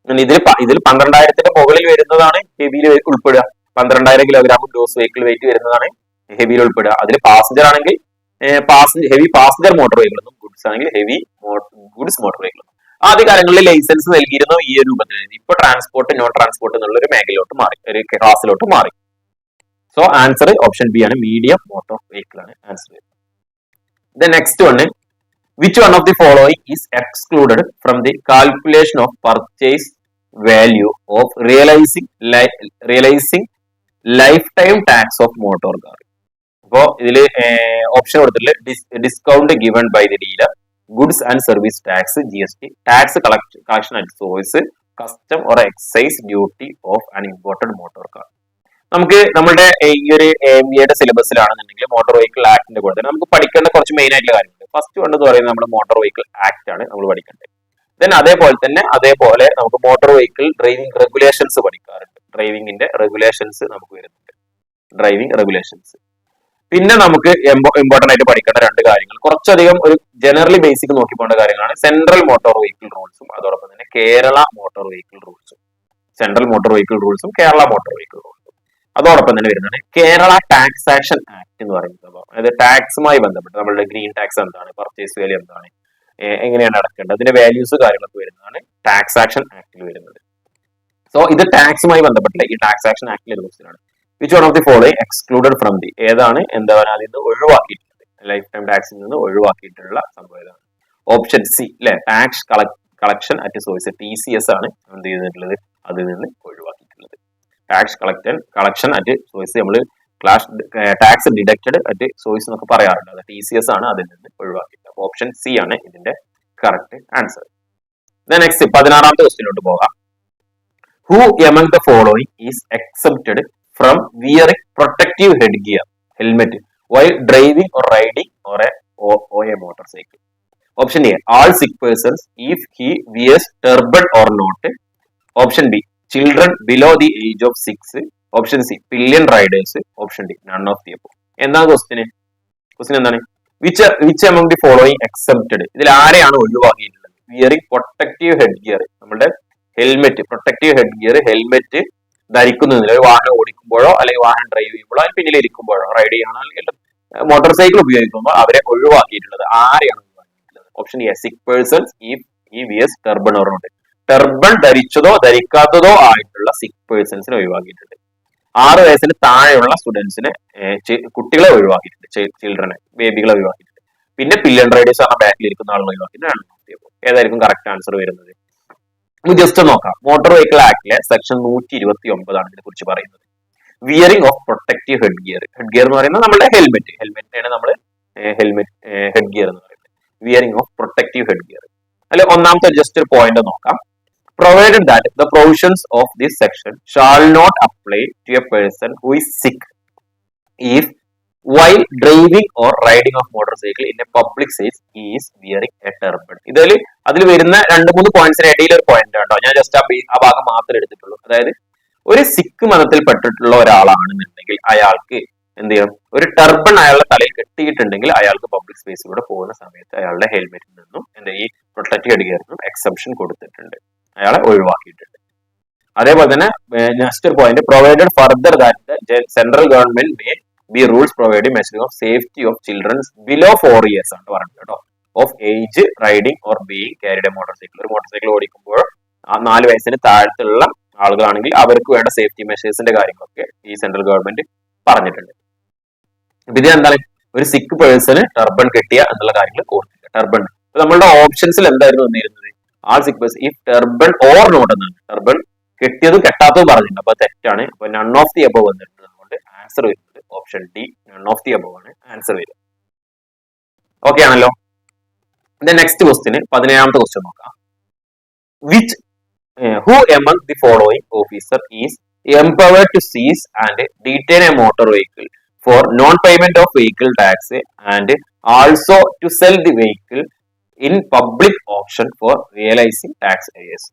ഇതിൽ ഇതിൽ പന്ത്രണ്ടായിരത്തിന്റെ മുകളിൽ വരുന്നതാണ് ഹെവിയിൽ ഉൾപ്പെടുക. പന്ത്രണ്ടായിരം കിലോഗ്രാം ഗ്രോസ് വെഹിക്കിൾ വെയിറ്റ് വരുന്നതാണ് ഹെവിയിൽ ഉൾപ്പെടുക. അതിൽ പാസഞ്ചർ ആണെങ്കിൽ പാസഞ്ചർ ഹെവി പാസഞ്ചർ മോട്ടോർ വെഹിക്കിളും ഗുഡ്സ് ആണെങ്കിൽ ഹെവി ഗുഡ്സ് മോട്ടോർ വെഹിക്കിളും ആദ്യ കാലങ്ങളിൽ ലൈസൻസ് നൽകിയിരുന്നു ഈ ഒരു രൂപത്തിൽ ഇപ്പൊ ട്രാൻസ്പോർട്ട് നോൺ ട്രാൻസ്പോർട്ട് എന്നുള്ള ഒരു മേഖലയിലോട്ട് മാറി. ഒരു ക്ലാസ്സിലോട്ട് മാറി. സോ ആൻസർ ഓപ്ഷൻ ബി ആണ് മീഡിയം മോട്ടോർ വെഹിക്കിൾ ആണ് answer the next one which one of the following is excluded from the calculation of purchase value of realising realising lifetime tax of motor car അപ്പോ ഇതിൽ option കൊടുത്തിട്ടുള്ള discount given by the dealer goods and service tax G S T tax collection at source custom or excise duty of an imported motor car നമുക്ക് നമ്മുടെ ഈ ഒരു M ബിയുടെ സിലബസിലാണെന്നുണ്ടെങ്കിൽ motor vehicle ആക്ടിന്റെ കൂടെ തന്നെ നമുക്ക് പഠിക്കേണ്ട കുറച്ച് മെയിൻ ആയിട്ടുള്ള കാര്യങ്ങൾ ഫസ്റ്റ് വൺ എന്ന് പറയുന്നത് നമ്മുടെ മോട്ടോർ വെഹിക്കിൾ ആക്ട് ആണ് നമ്മൾ പഠിക്കേണ്ടത്. ദെൻ അതേപോലെ തന്നെ അതേപോലെ നമുക്ക് മോട്ടോർ വെഹിക്കിൾ ഡ്രൈവിംഗ് റെഗുലേഷൻസ് പഠിക്കാറുണ്ട്. ഡ്രൈവിംഗിന്റെ റെഗുലേഷൻസ് നമുക്ക് വരുന്നുണ്ട്. ഡ്രൈവിംഗ് റെഗുലേഷൻസ് പിന്നെ നമുക്ക് ഇമ്പോർട്ടന്റ് ആയിട്ട് പഠിക്കേണ്ട രണ്ട് കാര്യങ്ങൾ. കുറച്ചധികം ഒരു ജനറലി ബേസിക് നോക്കി പോകേണ്ട കാര്യങ്ങളാണ് സെൻട്രൽ മോട്ടോർ വെഹിക്കിൾ റൂൾസും അതോടൊപ്പം തന്നെ കേരള മോട്ടോർ വെഹിക്കിൾ റൂൾസും സെൻട്രൽ മോട്ടോർ വെഹിക്കിൾ റൂൾസും കേരള മോട്ടോർ വെഹിക്കിൾ റൂൾസും അതോടൊപ്പം തന്നെ വരുന്നതാണ് കേരള ടാക്സാക്ഷൻ ആക്ട് എന്ന് പറയുന്നത്. അതായത് ടാക്സുമായി ബന്ധപ്പെട്ട് നമ്മളുടെ ഗ്രീൻ ടാക്സ് എന്താണ് പർച്ചേസ് വാല്യൂ എന്താണ് എങ്ങനെയാണ് അടക്കേണ്ടത് അതിന്റെ വാല്യൂസ് കാര്യങ്ങളൊക്കെ വരുന്നതാണ് ടാക്സാക്ഷൻ ആക്ടിൽ വരുന്നത്. സോ ഇത് ടാക്സുമായി ബന്ധപ്പെട്ടില്ല ഈ ടാക്സാക്ഷൻ ആക്ടിലെ റൂൾസിലാണ് which one of the following excluded from the ഏതാണ്? എന്താ പറയുക അതിൽ നിന്ന് ഒഴിവാക്കിയിട്ടുള്ളത് ലൈഫ് ടൈം ടാക്സിൽ നിന്ന് ഒഴിവാക്കിയിട്ടുള്ള സംഭവം ഇതാണ്. ഓപ്ഷൻ സി അല്ലെ tax collection at source T C S ആണ് എന്ത് ചെയ്തിട്ടുള്ളത്? അതിൽ നിന്ന് ഒഴിവാക്കിയിട്ടുള്ളത്. Tax collection collection at source നമ്മൾ ക്ലാഷ് ടാക്സ് ഡിഡക്റ്റഡ് അറ്റ് സോഴ്സ് എന്നൊക്കെ പറയാറുണ്ട്. അത് ടി സി എസ് ആണ് അതിൽ നിന്ന് ഒഴിവാക്കിയിട്ടുള്ളത്. ഓപ്ഷൻ സി ആണ് ഇതിന്റെ കറക്റ്റ് ആൻസർ നെക്സ്റ്റ് പതിനാറാമത്തെ ക്വസ്റ്റിനോട്ട് പോകാം. Who among the following is excepted from wearing protective headgear helmet while driving or riding or a on a motorcycle option A all sick persons if he wears turban or not option B children below the age of six option C pillion riders option D none of the അപ്പോ എന്താ question question എന്താണ്? Which which among the following excepted ഇതിൽ ആരെയാണ് ഒഴിവാക്കിയിട്ടുള്ളത്? Wearing protective head gear നമ്മുടെ helmet protective head gear helmet ധരിക്കുന്നതിൽ ഒരു വാഹനം ഓടിക്കുമ്പോഴോ അല്ലെങ്കിൽ വാഹനം ഡ്രൈവ് ചെയ്യുമ്പോഴോ അതിന് പിന്നിൽ ഇരിക്കുമ്പോഴോ റൈഡ് ചെയ്യണോ. അല്ലെങ്കിൽ മോട്ടോർ സൈക്കിൾ ഉപയോഗിക്കുമ്പോൾ അവരെ ഒഴിവാക്കിയിട്ടുള്ളത് ആരെയാണ് ഒഴിവാക്കിയിട്ടുള്ളത്? ഓപ്ഷൻ എ സിക് പേഴ്സൺസ് ഈ ഈ വിയസ് ടെർബൺ ഓർമ്മ ടെർബൺ ധരിച്ചതോ ധരിക്കാത്തതോ ആയിട്ടുള്ള സിക് പേഴ്സൺസിനെ ഒഴിവാക്കിയിട്ടുണ്ട്. ആറ് വയസ്സിന് താഴെയുള്ള സ്റ്റുഡൻസിനെ കുട്ടികളെ ഒഴിവാക്കിയിട്ടുണ്ട്. ചിൽഡ്രനെ ബേബികളെ ഒഴിവാക്കിയിട്ടുണ്ട്. പിന്നെ പില്ലൺ റൈഡേഴ്സ് ആണ് ബാക്കിൽ ഇരിക്കുന്ന ആളുകൾ ഒഴിവാക്കിയിട്ടുണ്ട്. ഏതായിരിക്കും കറക്റ്റ് ആൻസർ വരുന്നത്? നമുക്ക് ജസ്റ്റ് നോക്കാം. മോട്ടോർ വെഹിക്കിൾ ആക്ടിലെ സെക്ഷൻ നൂറ്റി ഇരുപത്തി ഒമ്പതാണ് ഇതിനെ കുറിച്ച് പറയുന്നത്. Wearing of protective headgear headgear എന്ന് പറയുന്നത് നമ്മുടെ ഹെൽമെറ്റ് ഹെൽമെറ്റിനാണ് നമ്മൾ ഹെൽമെറ്റ് ഹെഡ് ഗിയർ എന്ന് പറയുന്നത്. Wearing of protective head gear അല്ലെ ഒന്നാമത്തെ ജസ്റ്റ് ഒരു പോയിന്റ് നോക്കാം. Provided that the provisions of this section shall not apply to a person who is sick if while driving or riding of motorcycle in a public size is wearing a turban ഇതിൽ അതിൽ വരുന്ന രണ്ട് മൂന്ന് പോയിന്റ്സിന് ഇടയിൽ ഒരു point കേട്ടോ ഞാൻ just ആ ഭാഗം മാത്രമേ എടുത്തിട്ടുള്ളൂ. അതായത് ഒരു സിഖ് മതത്തിൽ പെട്ടിട്ടുള്ള ഒരാളാണെന്നുണ്ടെങ്കിൽ അയാൾക്ക് എന്ത് ചെയ്യണം? ഒരു ടർബൺ അയാളുടെ തലയിൽ കെട്ടിയിട്ടുണ്ടെങ്കിൽ അയാൾക്ക് പബ്ലിക് സ്പേസിലൂടെ പോകുന്ന സമയത്ത് അയാളുടെ ഹെൽമെറ്റിൽ നിന്നും എന്താ ഈ പ്രൊട്ടക്റ്റ് ഹെഡ് നിന്നും എക്സംഷൻ കൊടുത്തിട്ടുണ്ട്. അയാളെ ഒഴിവാക്കിയിട്ടുണ്ട്. അതേപോലെ തന്നെ next point provided further that central government may be rules provide measuring of safety of childrens below four years ആണ് പറഞ്ഞത് കേട്ടോ. Of age riding or being carried motorcycle ഒരു മോട്ടോർ സൈക്കിൾ ഓടിക്കുമ്പോൾ ആ നാല് വയസ്സിന് താഴത്തുള്ള ആളുകളാണെങ്കിൽ അവർക്ക് വേണ്ട സേഫ്റ്റി മെഷേഴ്സിന്റെ കാര്യങ്ങളൊക്കെ ഈ സെൻട്രൽ ഗവൺമെന്റ് പറഞ്ഞിട്ടുണ്ട്. അപ്പൊ ഇത് ഒരു സിക്ക് പേഴ്സണ് ടർബൺ കിട്ടിയ എന്നുള്ള കാര്യങ്ങൾ ഓർത്തില്ല ടർബൺ നമ്മളുടെ ഓപ്ഷൻസിൽ എന്തായിരുന്നു വന്നിരുന്നത്? ആ സിക്ക് പേഴ്സൺ ഈ ടർബൺ ഓർ നോട്ട് എന്നാണ്. ടർബൺ കിട്ടിയതും കെട്ടാത്തതും പറഞ്ഞിട്ടുണ്ട്. അപ്പൊ തെറ്റാണ്. അപ്പൊ നൺ ഓഫ് ദി അബവ് വന്നിട്ടുണ്ട്. അതുകൊണ്ട് ആൻസർ വരുന്നത് option D none of the above ആണ് ആൻസർ വരിക. ഓക്കെ ആണല്ലോ? നെക്സ്റ്റ് ക്വസ്റ്റിന് പതിനേഴാമത്തെ ക്വസ്റ്റ്യൻ നോക്കാം. Which who among the following officer is empowered to seize and detain a motor vehicle for non-payment of vehicle tax and also to sell the vehicle in public option for realising tax arrears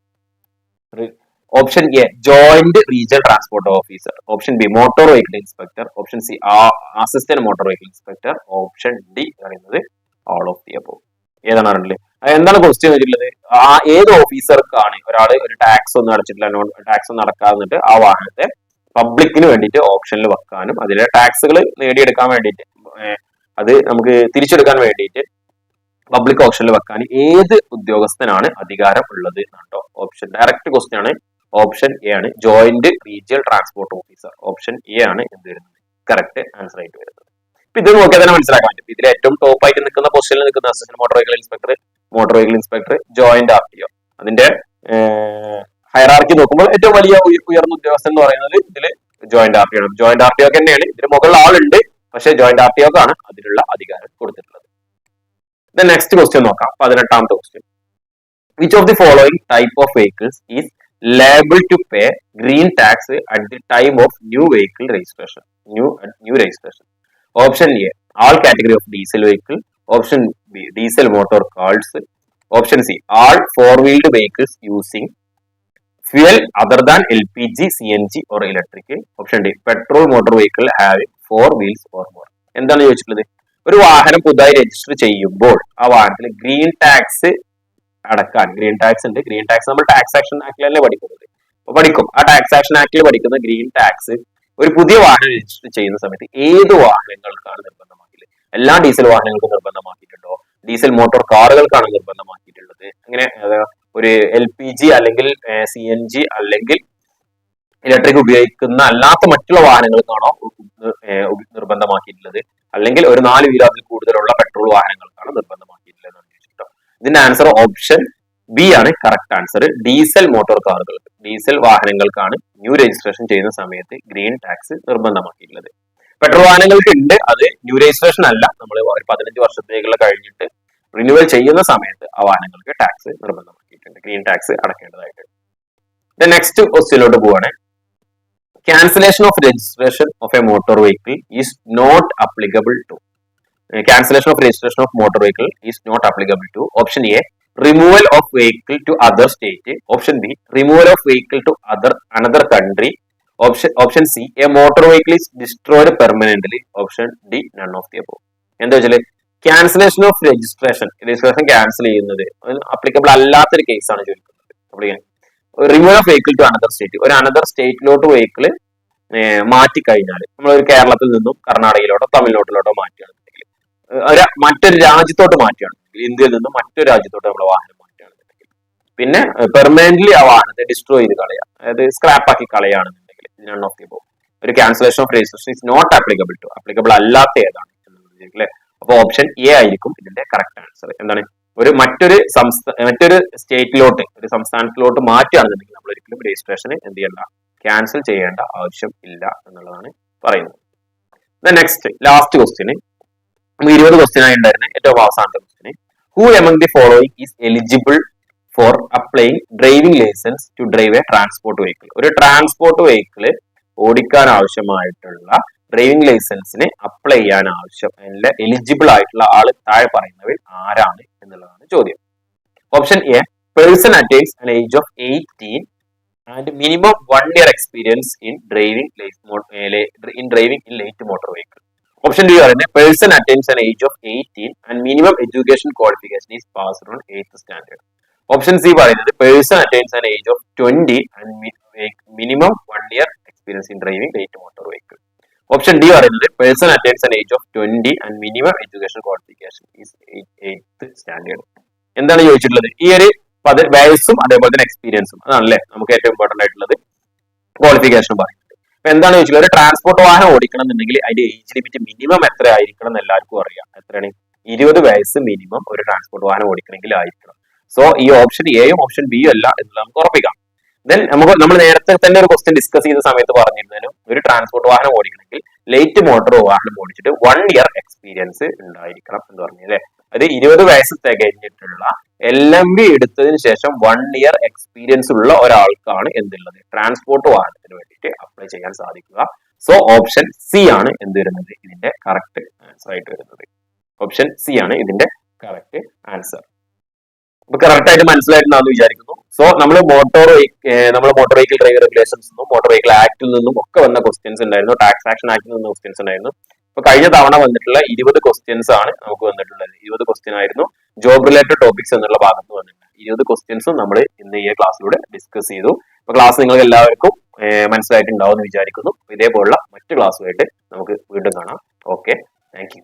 option A joint regional transport officer option B motor vehicle inspector option C assistant motor vehicle inspector option D പറയുന്നത് all of the above ഏതാണ് അറിയില്ലേ എന്താണ് question വെച്ചിട്ടുള്ളത്? ആ ഏത് ഓഫീസർക്കാണ് ഒരാൾ ഒരു tax ഒന്നും അടച്ചിട്ടില്ല നോൺ ടാക്സ് ഒന്നും അടക്കാതെ ആ വാഹനത്തെ പബ്ലിക്കിന് വേണ്ടിയിട്ട് ഓപ്ഷനിൽ വെക്കാനും അതിലെ ടാക്സുകൾ നേടിയെടുക്കാൻ വേണ്ടിയിട്ട് അത് നമുക്ക് തിരിച്ചെടുക്കാൻ വേണ്ടിയിട്ട് പബ്ലിക് ഓപ്ഷനിൽ വെക്കാൻ ഏത് ഉദ്യോഗസ്ഥനാണ് അധികാരം ഉള്ളത് എന്നാട്ടോ ഓപ്ഷൻ ഡയറക്റ്റ് ക്വസ്റ്റ്യൻ ആണ് ഓപ്ഷൻ എ ആണ് joint regional transport officer option A ആണ് എന്ത് വരുന്നത്? കറക്റ്റ് ആൻസർ ആയിട്ട് വരുന്നത്. ഇപ്പൊ ഇത് നോക്കിയാൽ തന്നെ മനസ്സിലാക്കാൻ പറ്റും. ഇതിൽ ഏറ്റവും ടോപ്പ് ആയിട്ട് നിൽക്കുന്ന പൊസിഷനിൽ നിൽക്കുന്ന assistant motor vehicle inspector motor vehicle inspector joint R T O അതിന്റെ ഹയറാർക്കി നോക്കുമ്പോൾ ഏറ്റവും വലിയ ഉയ- ഉയർന്ന ഉദ്യോഗസ്ഥൻ എന്ന് പറയുന്നത് ഇതിൽ ജോയിന്റ് ആർ ടി ആണ്. ജോയിന്റ് ആർ ടി ഒക്കെ തന്നെയാണ് ഇതിന് മുകളിൽ ആളുണ്ട് പക്ഷേ ജോയിന്റ് ആർ ടി ഒക്കാണ് അതിനുള്ള അധികാരം കൊടുത്തിട്ടുള്ളത്. നെക്സ്റ്റ് ക്വസ്റ്റ്യൻ നോക്കാം. പതിനെട്ടാമത്തെ question which of the following type of vehicles is green tax at the time of new vehicle registration new new registration option A all category of diesel vehicle option B diesel motor cars option C all four wheeled vehicles using fuel other than L P G C N G or electric option D petrol motor vehicle have four wheels or more എന്താണ് ചോദിച്ചിട്ടുള്ളത്? ഒരു വാഹനം പുതുതായി register ചെയ്യുമ്പോൾ ആ വാഹനത്തിൽ green tax അടക്കാൻ. Green tax ഉണ്ട്. ഗ്രീൻ ടാക്സ് നമ്മൾ ടാക്സ് ആക്ഷൻ ആക്ടിലല്ലേ പഠിക്കുന്നത്. പഠിക്കും. ആ ടാക്സ് ആക്ഷൻ ആക്ടിൽ പഠിക്കുന്ന ഗ്രീൻ ടാക്സ് ഒരു പുതിയ വാഹനം രജിസ്റ്റർ ചെയ്യുന്ന സമയത്ത് ഏത് വാഹനങ്ങൾക്കാണ് നിർബന്ധമാക്കിയത്? എല്ലാ ഡീസൽ വാഹനങ്ങൾക്കും നിർബന്ധമാക്കിയിട്ടുണ്ടോ? ഡീസൽ മോട്ടോർ കാറുകൾക്കാണ് നിർബന്ധമാക്കിയിട്ടുള്ളത്. അങ്ങനെ ഒരു എൽ പി ജി അല്ലെങ്കിൽ സി എൻ ജി അല്ലെങ്കിൽ ഇലക്ട്രിക് ഉപയോഗിക്കുന്ന അല്ലാത്ത മറ്റുള്ള വാഹനങ്ങൾക്കാണോ നിർബന്ധമാക്കിയിട്ടുള്ളത്? അല്ലെങ്കിൽ ഒരു നാല് വീലാതിൽ കൂടുതലുള്ള പെട്രോൾ വാഹനങ്ങൾക്കാണ് നിർബന്ധമാക്കിയിട്ടുള്ളത്? ഇതിന്റെ ആൻസർ ഓപ്ഷൻ ബി ആണ് കറക്റ്റ് ആൻസർ ഡീസൽ മോട്ടോർ കാറുകൾക്ക് ഡീസൽ വാഹനങ്ങൾക്കാണ് ന്യൂ രജിസ്ട്രേഷൻ ചെയ്യുന്ന സമയത്ത് ഗ്രീൻ ടാക്സ് നിർബന്ധമാക്കിയിട്ടുള്ളത്. പെട്രോൾ വാഹനങ്ങൾക്ക് ഉണ്ട് അത് ന്യൂ രജിസ്ട്രേഷൻ അല്ല. നമ്മൾ ഒരു പതിനഞ്ച് വർഷത്തേക്കുള്ള കഴിഞ്ഞിട്ട് റിന്യൂവൽ ചെയ്യുന്ന സമയത്ത് ആ വാഹനങ്ങൾക്ക് ടാക്സ് നിർബന്ധമാക്കിയിട്ടുണ്ട്. ഗ്രീൻ ടാക്സ് അടക്കേണ്ടതായിട്ട്. നെക്സ്റ്റ് ക്വസ്റ്റ്യനിലോട്ട് പോവാണ്. Cancellation of registration of a motor vehicle is not applicable uh, cancellation of registration of motor vehicle is not applicable to option a removal of vehicle to other state option b removal of vehicle to other another country option option c a motor vehicle is destroyed permanently option d none of the above എന്താ വെച്ചാൽ cancellation of registration registration cancel ചെയ്യുന്നത് applicable അല്ലാത്തൊരു കേസാണ് ചോദിക്കുന്നത് applicable remove of vehicle to another state ഒരു another സ്റ്റേറ്റിലോട്ട് vehicle മാറ്റി കഴിഞ്ഞാൽ നമ്മൾ ഒരു കേരളത്തിൽ നിന്നും കർണാടകയിലോട്ടോ തമിഴ്നാട്ടിലോട്ടോ ഒരു മറ്റൊരു രാജ്യത്തോട്ട് മാറ്റുകയാണ്. ഇന്ത്യയിൽ നിന്ന് മറ്റൊരു രാജ്യത്തോട്ട് നമ്മൾ വാഹനം മാറ്റുകയാണെന്നുണ്ടെങ്കിൽ. പിന്നെ പെർമനന്റ്ലി ആ വാഹനത്തെ ഡിസ്ട്രോയ് ചെയ്ത് കളയാം അതായത് സ്ക്രാപ്പ് ആക്കി കളയുകയാണെന്നുണ്ടെങ്കിൽ നൺ ഓഫ് ദി ഒരു cancellation of registration is not applicable to applicable അല്ലാത്ത ഏതാണ് അല്ലേ? അപ്പൊ ഓപ്ഷൻ എ ആയിരിക്കും ഇതിന്റെ കറക്റ്റ് ആൻസർ എന്താണ്? ഒരു മറ്റൊരു സംസ്ഥാന മറ്റൊരു സ്റ്റേറ്റിലോട്ട് ഒരു സംസ്ഥാനത്തിലോട്ട് മാറ്റുകയാണെന്നുണ്ടെങ്കിൽ നമ്മൾ ഒരിക്കലും രജിസ്ട്രേഷന് എന്ത് ചെയ്യണ്ട ക്യാൻസൽ ചെയ്യേണ്ട ആവശ്യം ഇല്ല എന്നുള്ളതാണ് പറയുന്നത്. നെക്സ്റ്റ് ലാസ്റ്റ് ക്വസ്റ്റ്യന് ഇരുപത് ക്വസ്റ്റ്യൻ ആയി ഉണ്ടായിരുന്നു ഏറ്റവും അവസാനത്തെ question who among the following is eligible for applying driving licence to drive a transport vehicle ഒരു ട്രാൻസ്പോർട്ട് വെഹിക്കിൾ ഓടിക്കാൻ ആവശ്യമായിട്ടുള്ള ഡ്രൈവിംഗ് ലൈസൻസിന് അപ്ലൈ ചെയ്യാൻ ആവശ്യം എലിജിബിൾ ആയിട്ടുള്ള ആൾ താഴെ പറയുന്നവർ ആരാണ് എന്നുള്ളതാണ് ചോദ്യം. Option A person attains an age of eighteen and minimum one year experience in driving in driving in light motor vehicle option D പറയുന്നത് person attains an age of eighteen and minimum education qualification is pass on eighth standard option C പറയുന്നത് person attains an age of twenty and minimum one year experience in driving light motor vehicle option D പറയുന്നത് person attains an age of twenty and minimum education qualification is eighth standard എന്താണ് ചോദിച്ചിട്ടുള്ളത്? ഈ ഒരു വയസ്സും അതേപോലെ തന്നെ എക്സ്പീരിയൻസും അതാണല്ലേ? നമുക്ക് ഏറ്റവും ഇമ്പോർട്ടന്റ് ആയിട്ടുള്ളത് ക്വാളിഫിക്കേഷൻ പറയുന്നത്. അപ്പൊ എന്താണ് ചോദിച്ചത് ഒരു ട്രാൻസ്പോർട്ട് വാഹനം ഓടിക്കണം എന്നുണ്ടെങ്കിൽ അതിന്റെ ഏജ് ലിമിറ്റ് മിനിമം എത്ര ആയിരിക്കണം എന്ന് എല്ലാവർക്കും അറിയാം. എത്രയാണ്? ഇരുപത് വയസ്സ് മിനിമം ഒരു ട്രാൻസ്പോർട്ട് വാഹനം ഓടിക്കണമെങ്കിൽ ആയിരിക്കണം. സോ ഈ ഓപ്ഷൻ എയും ഓപ്ഷൻ ബിയും അല്ല എന്ന് നമുക്ക് ഉറപ്പിക്കാം. ദെൻ നമുക്ക് നമ്മൾ നേരത്തെ തന്നെ ഒരു ക്വസ്റ്റ്യൻ ഡിസ്കസ് ചെയ്ത സമയത്ത് പറഞ്ഞിരുന്നതിനും ഒരു ട്രാൻസ്പോർട്ട് വാഹനം ഓടിക്കണമെങ്കിൽ ലേറ്റ് മോട്ടോർ വാഹനം ഓടിച്ചിട്ട് വൺ ഇയർ എക്സ്പീരിയൻസ് ഉണ്ടായിരിക്കണം എന്ന് പറഞ്ഞു അല്ലെ അത് ഇരുപത് വയസ്സ് തികഞ്ഞിട്ടുള്ള എൽ എം ബി എടുത്തതിന് ശേഷം വൺ ഇയർ എക്സ്പീരിയൻസ് ഉള്ള ഒരാൾക്കാണ് എന്തുള്ളത്? ട്രാൻസ്പോർട്ട് വാഹനത്തിന് വേണ്ടിയിട്ട് അപ്ലൈ ചെയ്യാൻ സാധിക്കുക. സോ ഓപ്ഷൻ സി ആണ് എന്ത് വരുന്നത് ഇതിന്റെ കറക്റ്റ് ആൻസർ ആയിട്ട് വരുന്നത്. ഓപ്ഷൻ സി ആണ് ഇതിന്റെ കറക്റ്റ് ആൻസർ അപ്പൊ കറക്റ്റ് ആയിട്ട് മനസ്സിലായിട്ടുണ്ടാന്ന് വിചാരിക്കുന്നു. സോ നമ്മൾ മോട്ടോർ നമ്മൾ മോട്ടോർ വെഹിക്കിൾ ഡ്രൈവർ റെഗുലേഷൻസ് നിന്നും മോട്ടോർ വെഹിക്കിൾ ആക്ടിൽ നിന്നും ഒക്കെ വന്ന ക്വസ്റ്റ്യൻസ് ഉണ്ടായിരുന്നു. ടാക്സ് ആക്ഷൻ ആക്ടിൽ നിന്ന് ക്വസ്റ്റ്യൻസ് ഉണ്ടായിരുന്നു. അപ്പൊ കഴിഞ്ഞ തവണ വന്നിട്ടുള്ള ഇരുപത് ക്വസ്റ്റ്യൻസ് ആണ് നമുക്ക് വന്നിട്ടുള്ളത്. ഇരുപത് ക്വസ്റ്റ്യൻ ആയിരുന്നു. ജോബ് റിലേറ്റഡ് ടോപ്പിക്സ് എന്നുള്ള ഭാഗത്ത് വന്നിട്ടുണ്ട്. ഇരുപത് ക്വസ്റ്റ്യൻസും നമ്മൾ ഇന്ന് ഈ ക്ലാസ്സിലൂടെ ഡിസ്കസ് ചെയ്തു. അപ്പൊ ക്ലാസ് നിങ്ങൾക്ക് എല്ലാവർക്കും മനസ്സിലായിട്ടുണ്ടാവും എന്ന് വിചാരിക്കുന്നു. ഇതേപോലുള്ള മറ്റു ക്ലാസ്സുമായിട്ട് നമുക്ക് വീണ്ടും കാണാം. Okay thank